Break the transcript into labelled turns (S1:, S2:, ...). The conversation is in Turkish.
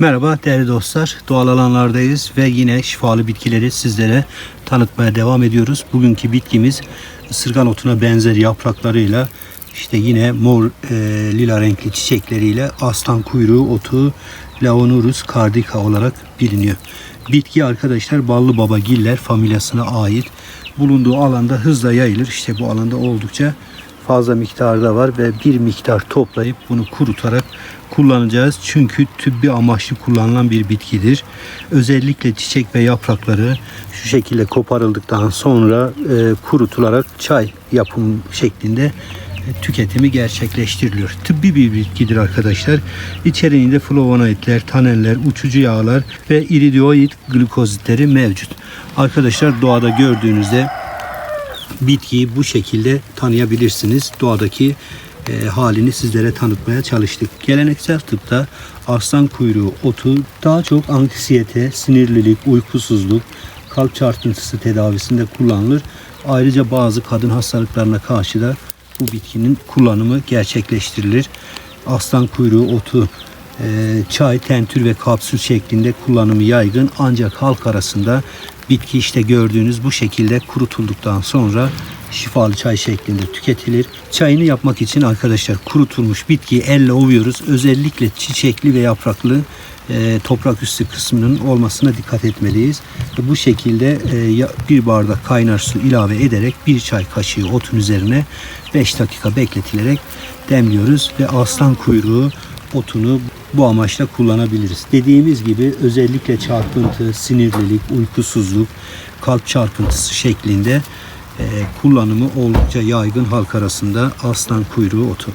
S1: Merhaba değerli dostlar. Doğal alanlardayız ve yine şifalı bitkileri sizlere tanıtmaya devam ediyoruz. Bugünkü bitkimiz ısırgan otuna benzer yapraklarıyla işte yine mor e, lila renkli çiçekleriyle aslan kuyruğu otu Laonurus cardica olarak biliniyor. Bitki arkadaşlar ballı babagiller familyasına ait. Bulunduğu alanda hızla yayılır. İşte bu alanda oldukça fazla miktarda var ve bir miktar toplayıp bunu kurutarak kullanacağız. Çünkü tübbi amaçlı kullanılan bir bitkidir. Özellikle çiçek ve yaprakları şu şekilde koparıldıktan sonra e, kurutularak çay yapım şeklinde e, tüketimi gerçekleştiriliyor. Tıbbi bir bitkidir arkadaşlar. İçeriğinde flavonoidler, tanenler, uçucu yağlar ve iridioid glukozitleri mevcut. Arkadaşlar doğada gördüğünüzde bitkiyi bu şekilde tanıyabilirsiniz. Doğadaki e, halini sizlere tanıtmaya çalıştık. Geleneksel tıpta aslan kuyruğu otu daha çok anksiyete, sinirlilik, uykusuzluk, kalp çarpıntısı tedavisinde kullanılır. Ayrıca bazı kadın hastalıklarına karşı da bu bitkinin kullanımı gerçekleştirilir. Aslan kuyruğu otu e, çay, tentür ve kapsül şeklinde kullanımı yaygın ancak halk arasında bitki işte gördüğünüz bu şekilde kurutulduktan sonra şifalı çay şeklinde tüketilir. Çayını yapmak için arkadaşlar kurutulmuş bitkiyi elle ovuyoruz. Özellikle çiçekli ve yapraklı e, toprak üstü kısmının olmasına dikkat etmeliyiz. Bu şekilde e, bir bardak kaynar su ilave ederek bir çay kaşığı otun üzerine 5 dakika bekletilerek demliyoruz ve aslan kuyruğu otunu bu amaçla kullanabiliriz. Dediğimiz gibi özellikle çarpıntı, sinirlilik, uykusuzluk, kalp çarpıntısı şeklinde e, kullanımı oldukça yaygın halk arasında aslan kuyruğu otu.